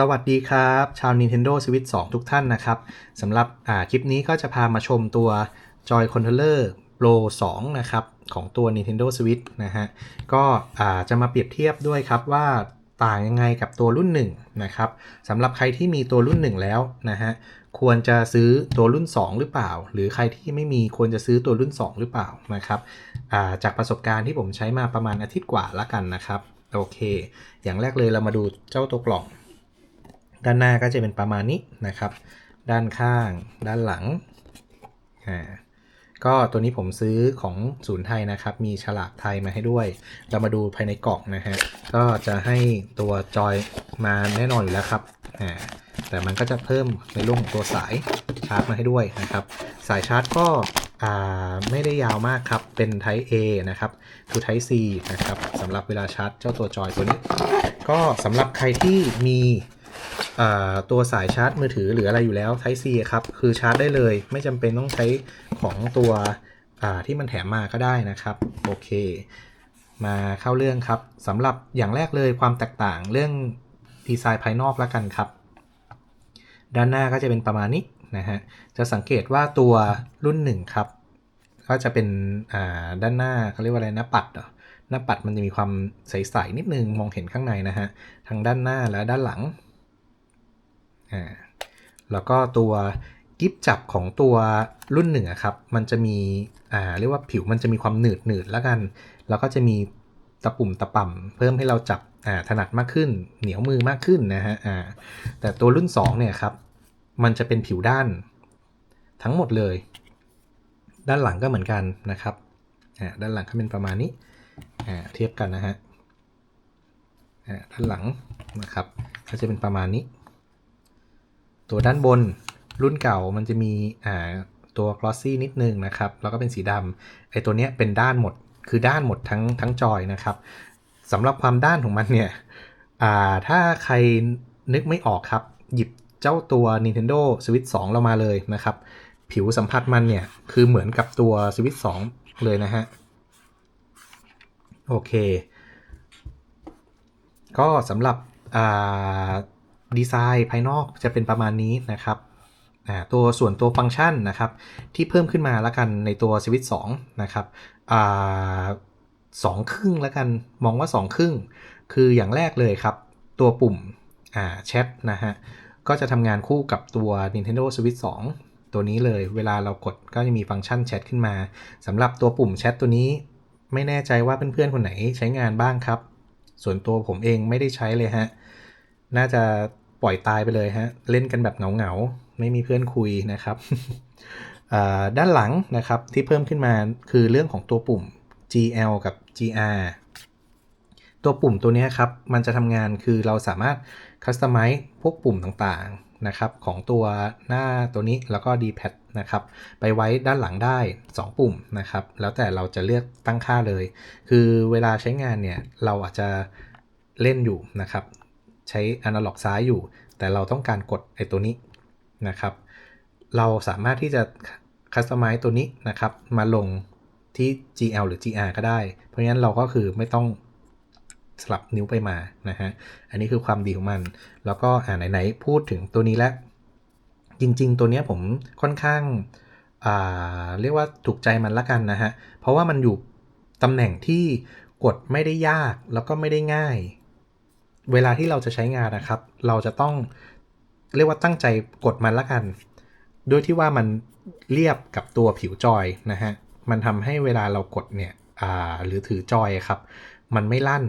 สวัสดีครับ ชาว Nintendo Switch 2 ทุกท่านนะครับสำหรับคลิปนี้ก็จะพามาชมตัว Joy Controller Pro 2 นะครับ ของตัว Nintendo Switch นะฮะ ก็จะมาเปรียบเทียบด้วยครับว่าต่างยังไงกับตัวรุ่น 1 นะครับสำหรับใครที่มีตัวรุ่น 1 แล้วนะฮะ ควรจะซื้อตัวรุ่น 2 หรือเปล่า หรือใครที่ไม่มีควรจะซื้อตัวรุ่น 2 หรือเปล่านะครับาจากประสบการณ์ที่ผมใช้มาประมาณอาทิตย์กว่าละกันนะครับ โอเค อย่างแรกเลยเรามาดูเจ้าตัวกล่อง ด้านหน้าก็จะเป็นประมาณนี้นะครับ ด้านข้าง ด้านหลังอ่าก็ตัวนี้ผมซื้อของศูนย์ไทยนะครับ มีฉลากไทยมาให้ด้วย เรามาดูภายในกล่องนะฮะ ก็จะให้ตัวจอยมาแน่นอนอยู่แล้วครับอ่าแต่มันก็จะเพิ่มในเรื่องของตัวสายชาร์จมาให้ด้วยนะครับ สายชาร์จก็อ่าไม่ได้ยาวมากครับ เป็น Type A นะครับคือ Type C นะครับสำหรับเวลาชาร์จเจ้าตัวจอยตัวนี้ ก็สำหรับใครที่มี ตัวสายชาร์จมือถือหรืออะไรอยู่แล้ว Type C ครับ คือชาร์จได้เลย ไม่จำเป็นต้องใช้ของตัวที่มันแถมมาก็ได้นะครับ โอเค มาเข้าเรื่องครับสำหรับอย่างแรกเลยความแตกต่างเรื่องดีไซน์ภายนอกแล้วกันครับ ด้านหน้าก็จะเป็นประมาณนี้นะฮะ จะสังเกตว่าตัวรุ่นหนึ่งครับ ก็จะเป็นด้านหน้าเขาเรียกว่าอะไรหน้าปัดเหรอหน้าปัดมันจะมีความใสๆนิดนึงมองเห็นข้างในนะฮะทั้งด้านหน้าและด้านหลัง อ่าแล้วก็ตัวกิฟจับของตัวรุ่นหนึ่งครับ มันจะมีอ่าเรียกว่าผิวมันจะมีความหนืดหนืดแล้วกัน แล้วก็จะมีตะปุ่มตะป่ำเพิ่มให้เราจับอ่าถนัดมากขึ้น เหนียวมือมากขึ้นนะฮะอ่าแต่ตัวรุ่น2เนี่ยครับ มันจะเป็นผิวด้าน ทั้งหมดเลย ด้านหลังก็เหมือนกันนะครับอ่าด้านหลังก็เป็นประมาณนี้อ่าเทียบกันนะฮะอ่าด้านหลังนะครับ ก็จะเป็นประมาณนี้ ตัวด้านบนรุ่นเก่ามันจะมีอ่าตัว glossy นิดนึงนะครับ แล้วก็เป็นสีดำไอตัวเนี้ยเป็นด้านหมดคือด้านหมดทั้งทั้งจอยนะครับสำหรับความด้านของมันเนี่ยอ่าถ้าใครนึกไม่ออกครับ หยิบเจ้าตัว Nintendo Switch 2 เรามาเลยนะครับ ผิวสัมผัสมันเนี่ย คือเหมือนกับตัว Switch 2 เลยนะฮะ โอเค ก็สำหรับอ่า ดีไซน์ภายนอกจะเป็นประมาณนี้นะครับตัวส่วนตัวฟังก์ชันนะครับ ที่เพิ่มขึ้นมาแล้วกันในตัว Switch 2นะครับอสองครึ่งแล้วกันมองว่า 2 ครึ่ง คืออย่างแรกเลยครับ ตัวปุ่มแชทนะฮะ ก็จะทำงานคู่กับตัว Nintendo Switch 2 ตัวนี้เลยเวลาเรากดก็จะมีฟังก์ชันแชทขึ้นมาสำหรับตัวปุ่มแชทตัวนี้ ไม่แน่ใจว่าเพื่อนๆคนไหนใช้งานบ้างครับ ส่วนตัวผมเองไม่ได้ใช้เลยฮะ น่าจะปล่อยตายไปเลยฮะ เล่นกันแบบเหงาๆ ไม่มีเพื่อนคุยนะครับอ่าด้านหลังนะครับที่เพิ่มขึ้นมาคือเรื่องของตัวปุ่ม GL กับ GR ตัวปุ่มตัวนี้ครับ มันจะทำงานคือเราสามารถคัสตอมไมซ์พวกปุ่มต่างๆนะครับ ของตัวหน้าตัวนี้แล้วก็ D-pad นะครับ ไปไว้ด้านหลังได้ 2 ปุ่มนะครับ แล้วแต่เราจะเลือกตั้งค่าเลย คือเวลาใช้งานเนี่ย เราอาจจะเล่นอยู่นะครับ ใช้อนาล็อกซ้ายอยู่ แต่เราต้องการกดไอ้ตัวนี้นะครับ เราสามารถที่จะคัสตอมไมซ์ตัวนี้นะครับ มาลงที่ GL หรือ GR ก็ได้ เพราะฉะนั้นเราก็คือไม่ต้องสลับนิ้วไปมานะฮะ อันนี้คือความดีของมัน แล้วก็อ่าไหนๆพูดถึงตัวนี้แล้ว จริงๆ ตัวเนี้ยผมค่อนข้างอ่าเรียกว่าถูกใจมันละกันนะฮะ เพราะว่ามันอยู่ตำแหน่งที่กดไม่ได้ยากแล้วก็ไม่ได้ง่าย เวลาที่เราจะใช้งานนะครับ เราจะต้องเรียกว่าตั้งใจกดมันละกัน ด้วยที่ว่ามันเรียบกับตัวผิวจอยนะฮะ มันทำให้เวลาเรากดเนี่ยหรือถือจอยครับ มันไม่ลั่น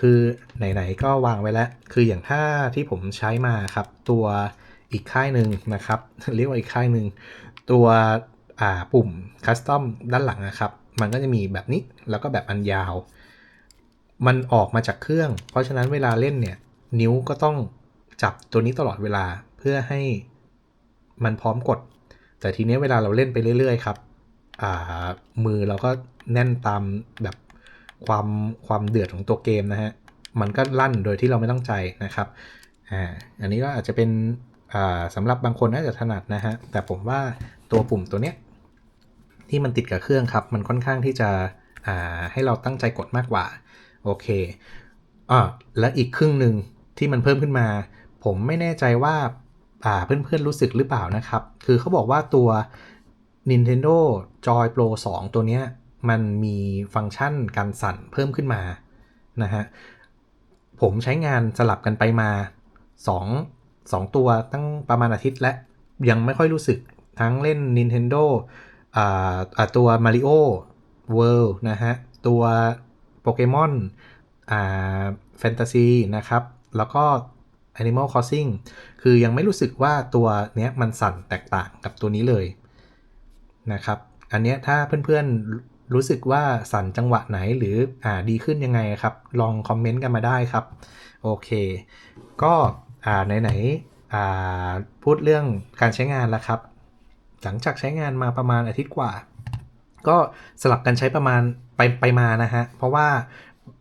คือไหนๆก็วางไว้แล้ว คืออย่างถ้าที่ผมใช้มาครับ ตัวอีกค่ายหนึ่งนะครับ เรียกว่าอีกค่ายหนึ่งตัวปุ่มคัสตอมด้านหลังนะครับ มันก็จะมีแบบนี้แล้วก็แบบอันยาว มันออกมาจากเครื่อง เพราะฉะนั้นเวลาเล่นเนี่ย นิ้วก็ต้องจับตัวนี้ตลอดเวลาเพื่อให้มันพร้อมกด แต่ทีนี้เวลาเราเล่นไปเรื่อย ๆ ครับมือเราก็แน่นตามแบบความความเดือดของตัวเกมนะฮะ มันก็ลั่นโดยที่เราไม่ต้องใจนะครับ อ่า อันนี้ก็อาจจะเป็นสำหรับบางคนน่าจะถนัดนะฮะ แต่ผมว่าตัวปุ่มตัวเนี้ยที่มันติดกับเครื่องครับ มันค่อนข้างที่จะให้เราตั้งใจกดมากกว่า โอเคอ่าและอีกครึ่งหนึ่งที่มันเพิ่มขึ้นมา ผมไม่แน่ใจว่าอ่าเพื่อนๆรู้สึกหรือเปล่านะครับ คือเขาบอกว่าตัว Nintendo Joy Pro 2 ตัวเนี้ยมันมีฟังก์ชันการสั่นเพิ่มขึ้นมานะฮะผมใช้งานสลับกันไปมา 2 2 ตัวตั้งประมาณอาทิตย์และยังไม่ค่อยรู้สึกทั้งเล่น Nintendo อ่าอ่าตัว Mario World นะฮะ ตัว โปเกมอนอ่าแฟนตาซีนะครับ แล้วก็ Animal Crossing คือยังไม่รู้สึกว่าตัวเนี้ยมันสั่นแตกต่างกับตัวนี้เลยนะครับ อันเนี้ยถ้าเพื่อนๆรู้สึกว่าสั่นจังหวะไหนหรืออ่าดีขึ้นยังไงครับ ลองคอมเมนต์กันมาได้ครับ โอเค ก็อ่าไหนๆอ่าพูดเรื่องการใช้งานแล้วครับ หลังจากใช้งานมาประมาณอาทิตย์กว่า ก็สลับกันใช้ประมาณไปไปมานะฮะ เพราะว่า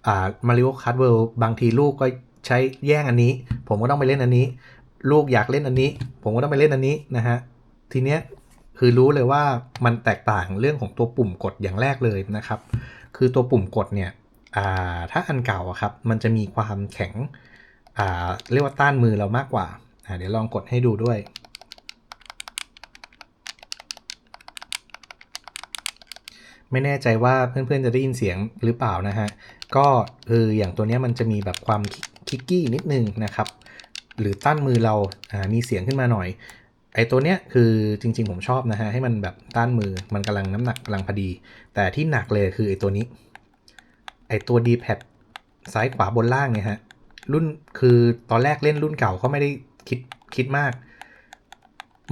อ่ามาริโอคัตเวิลบางทีลูกก็ใช้แย่งอันนี้ ผมก็ต้องไปเล่นอันนี้ ลูกอยากเล่นอันนี้ ผมก็ต้องไปเล่นอันนี้นะฮะ ทีเนี้ยคือรู้เลยว่ามันแตกต่างเรื่องของตัวปุ่มกดอย่างแรกเลยนะครับ คือตัวปุ่มกดเนี่ยถ้าอันเก่าครับ มันจะมีความแข็งเรียกว่าต้านมือเรามากกว่า เดี๋ยวลองกดให้ดูด้วย ไม่แน่ใจว่าเพื่อนๆจะได้ยินเสียงหรือเปล่านะฮะ ก็เอออย่างตัวนี้มันจะมีแบบความคิกกี้นิดนึงนะครับ หรือต้านมือเราอ่ามีเสียงขึ้นมาหน่อย ไอตัวเนี้ยคือจริงๆผมชอบนะฮะให้มันแบบต้านมือมันกำลังน้ำหนักกำลังพอดี แต่ที่หนักเลยคือไอตัวนี้ ไอตัว D-pad ซ้ายขวาบนล่างเนี่ยฮะรุ่นคือตอนแรกเล่นรุ่นเก่าก็ไม่ได้คิดคิดมาก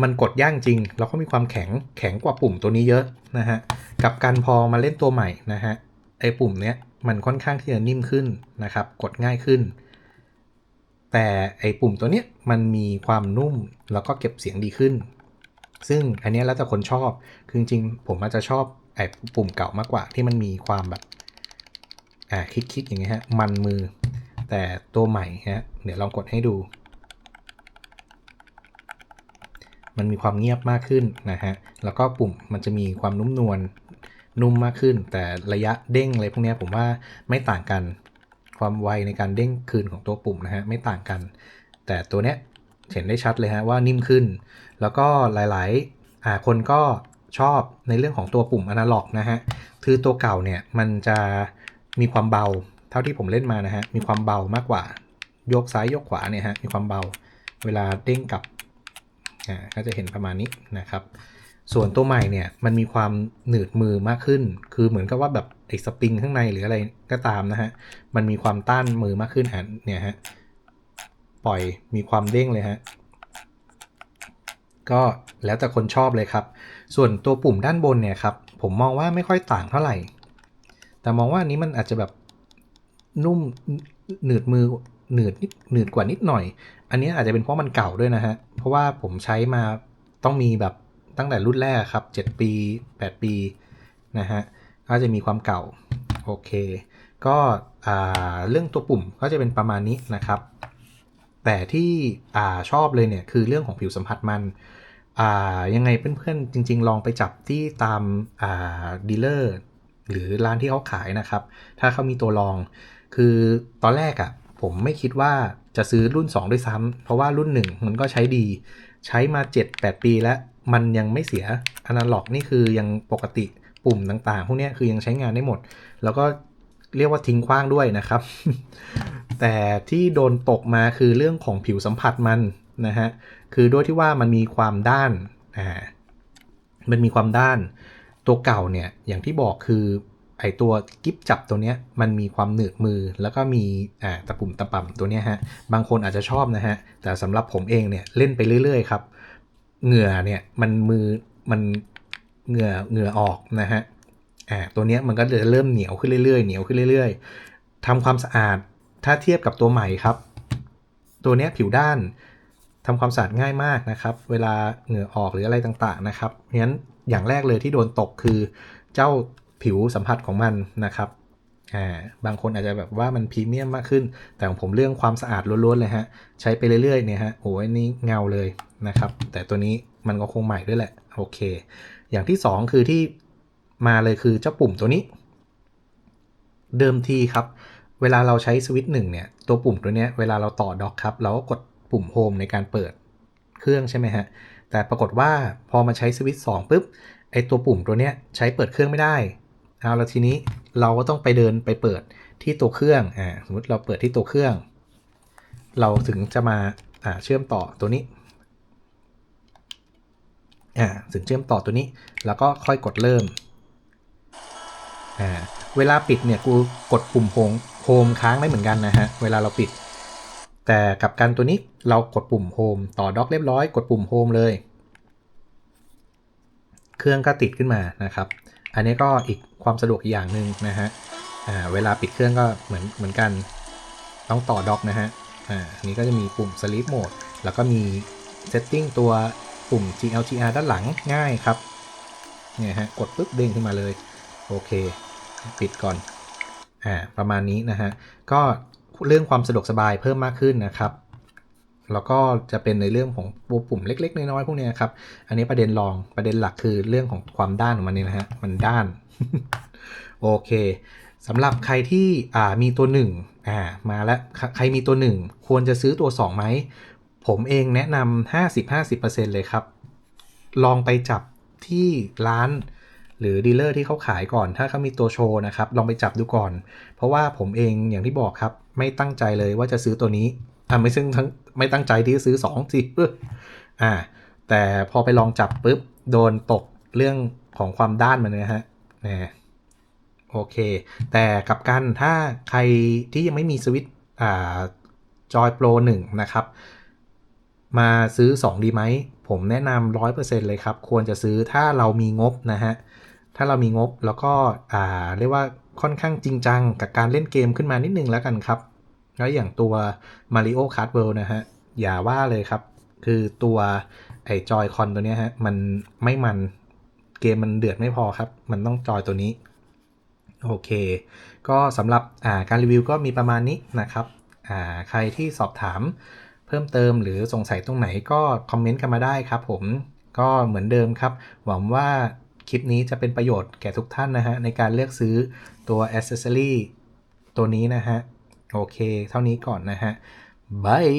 มันกดย่างจริง แล้วก็มีความแข็งแข็งกว่าปุ่มตัวนี้เยอะนะฮะกับการพอมาเล่นตัวใหม่นะฮะไอปุ่มเนี้ยมันค่อนข้างที่จะนิ่มขึ้นนะครับ กดง่ายขึ้น แต่ไอปุ่มตัวเนี้ยมันมีความนุ่มแล้วก็เก็บเสียงดีขึ้น ซึ่งอันเนี้ยแล้วแต่คนชอบคือจริงๆผมอาจจะชอบไอปุ่มเก่ามากกว่าที่มันมีความแบบอ่าคลิกๆอย่างเงี้ยฮะมันมือ แต่ตัวใหม่ฮะเดี๋ยวลองกดให้ดู มันมีความเงียบมากขึ้นนะฮะ แล้วก็ปุ่มมันจะมีความนุ่มนวลนุ่มมากขึ้น แต่ระยะเด้งอะไรพวกนี้ผมว่าไม่ต่างกัน ความไวในการเด้งคืนของตัวปุ่มนะฮะไม่ต่างกัน แต่ตัวเนี้ยเห็นได้ชัดเลยฮะว่านิ่มขึ้น แล้วก็หลายๆอ่าคนก็ชอบในเรื่องของตัวปุ่มอนาล็อกนะฮะ คือตัวเก่าเนี่ยมันจะมีความเบาเท่าที่ผมเล่นมานะฮะ มีความเบามากกว่าโยกซ้ายโยกขวาเนี่ยฮะ มีความเบา เวลาเด้งกลับ อ่าก็จะเห็นประมาณนี้นะครับ ส่วนตัวใหม่เนี่ยมันมีความหนืดมือมากขึ้น คือเหมือนกับว่าแบบไอ้สปริงข้างในหรืออะไรก็ตามนะฮะ มันมีความต้านมือมากขึ้นอะเนี่ยฮะ ปล่อยมีความเด้งเลยฮะ ก็แล้วแต่คนชอบเลยครับ ส่วนตัวปุ่มด้านบนเนี่ยครับ ผมมองว่าไม่ค่อยต่างเท่าไหร่ แต่มองว่าอันนี้มันอาจจะแบบนุ่มหนืดมือ หนืดนิดหนืดกว่านิดหน่อย อันนี้อาจจะเป็นเพราะมันเก่าด้วยนะฮะ เพราะว่าผมใช้มาต้องมีแบบตั้งแต่รุ่นแรกครับ 7 ปี 8 ปีนะฮะก็จะมีความเก่า โอเค ก็อ่าเรื่องตัวปุ่มก็จะเป็นประมาณนี้นะครับ แต่ที่อ่าชอบเลยเนี่ยคือเรื่องของผิวสัมผัสมันอ่ายังไงเพื่อนๆจริง ๆ ลองไปจับที่ตามอ่าดีลเลอร์หรือร้านที่เขาขายนะครับ ถ้าเขามีตัวรอง คือตอนแรกอะ่ะ ผมไม่คิดว่าจะซื้อรุ่น 2 ด้วยซ้ำเพราะว่ารุ่น 1 มันก็ใช้ดี ใช้มา 7-8 ปีแล้ว มันยังไม่เสียอนาล็อกนี่คือยังปกติปุ่มต่างๆ พวกนี้คือยังใช้งานได้หมด แล้วก็เรียกว่าทิ้งขว้างด้วยนะครับ แต่ที่โดนตกมาคือเรื่องของผิวสัมผัสมันนะฮะ คือด้วยที่ว่ามันมีความด้าน อ่า มันมีความด้าน ตัวเก่าเนี่ย อย่างที่บอกคือ ไอตัวกิฟจับตัวเนี้ยมันมีความหนืดมือ แล้วก็มีอ่าตะปุ่มตะป่ำตัวเนี้ยฮะบางคนอาจจะชอบนะฮะแต่สำหรับผมเองเนี่ยเล่นไปเรื่อยๆครับเหงื่อเนี่ยมันมือมันเหงื่อเหงื่อออกนะฮะอ่าตัวเนี้ยมันก็จะเริ่มเหนียวขึ้นเรื่อยๆเหนียวขึ้นเรื่อย ๆทำความสะอาดถ้าเทียบกับตัวใหม่ครับ ตัวเนี้ยผิวด้านทำความสะอาดง่ายมากนะครับ เวลาเหงื่อออกหรืออะไรต่างๆนะครับเพราะฉะนั้นอย่างแรกเลยที่โดนตกคือเจ้า ผิวสัมผัสของมันนะครับอ่าบางคนอาจจะแบบว่ามันพรีเมียมมากขึ้น แต่ของผมเรื่องความสะอาดล้วนๆเลยฮะ ใช้ไปเรื่อยๆเนี่ยฮะโอ้ยนี่เงาเลยนะครับ แต่ตัวนี้มันก็คงใหม่ด้วยแหละ โอเค อย่างที่ 2 คือที่มาเลยคือเจ้าปุ่มตัวนี้ เดิมทีครับ เวลาเราใช้สวิตช์หนึ่งเนี่ย ตัวปุ่มตัวเนี้ยเวลาเราต่อด็อกครับ เราก็กดปุ่มโฮมในการเปิดเครื่องใช่ไหมฮะ แต่ปรากฏว่าพอมาใช้สวิตช์2ปุ๊บไอตัวปุ่มตัวเนี้ยใช้เปิดเครื่องไม่ได้ เอาแล้วทีนี้เราก็ต้องไปเดินไปเปิดที่ตัวเครื่องอ่าสมมติเราเปิดที่ตัวเครื่อง เราถึงจะมาอ่าเชื่อมต่อตัวนี้อ่าถึงเชื่อมต่อตัวนี้ แล้วก็ค่อยกดเริ่มอ่าเวลาปิดเนี่ยกูกดปุ่มโฮมโฮมค้างได้เหมือนกันนะฮะเวลาเราปิด แต่กับการตัวนี้เรากดปุ่มโฮมต่อด็อกเรียบร้อย กดปุ่มโฮมเลย เครื่องก็ติดขึ้นมานะครับ อันนี้ก็อีกความสะดวกอย่างหนึ่งนะฮะเวลาปิดเครื่องก็เหมือนเหมือนกันต้องต่อด็อกนะฮะอันนี้ก็จะมีปุ่ม sleep mode แล้วก็มี setting ตัวปุ่ม GLGR ด้านหลังง่ายครับเนี่ยฮะกดปุ๊บเด้งขึ้นมาเลย โอเค ปิดก่อนอ่าประมาณนี้นะฮะ ก็เรื่องความสะดวกสบายเพิ่มมากขึ้นนะครับ แล้วก็จะเป็นในเรื่องของปุ่มเล็ก ๆ น้อยๆพวกนี้ครับ อันนี้ประเด็นรองประเด็นหลักคือเรื่องของความด้านของมันนี่นะฮะมันด้าน โอเคสำหรับใครที่อ่ามีตัว1อ่ามาแล้วใครมีตัว 1 ควรจะซื้อตัว2ไหมผมเองแนะนำ50-50%เลยครับ ลองไปจับที่ร้านหรือดีลเลอร์ที่เขาขายก่อน ถ้าเขามีตัวโชว์นะครับ ลองไปจับดูก่อน เพราะว่าผมเองอย่างที่บอกครับ ไม่ตั้งใจเลยว่าจะซื้อตัวนี้ อ่าไม่ซึ่งทั้งไม่ตั้งใจที่จะซื้อ2สิเอออ่า แต่พอไปลองจับปุ๊บ โดนตกเรื่องของความด้านมันนะฮะนะโอเค แต่กับกันถ้าใครที่ยังไม่มีสวิตอ่าจอยโปร1นะครับ มาซื้อ 2 ดีไหม ผมแนะนำร้อยเปอร์เซ็นต์เลยครับ ควรจะซื้อถ้าเรามีงบนะฮะ ถ้าเรามีงบแล้วก็อ่าเรียกว่าค่อนข้างจริงจังกับการเล่นเกมขึ้นมานิดนึงแล้วกันครับ แล้วอย่างตัว Mario Kart World นะฮะ อย่าว่าเลยครับ คือตัวไอจอยคอนตัวเนี้ยฮะ มันไม่มันเกมมันเดือดไม่พอครับ มันต้องจอยตัวนี้ โอเค ก็สำหรับาการรีวิวก็มีประมาณนี้นะครับใครที่สอบถามเพิ่มเติมหรือสงสัยตรงไหนก็คอมเมนต์กันมาได้ครับผมก็เหมือนเดิมครับ หวังว่าคลิปนี้จะเป็นประโยชน์แก่ทุกท่านนะฮะ ในการเลือกซื้อตัว Accessory ตัวนี้นะฮะ โอเค เท่านี้ก่อนนะฮะบาย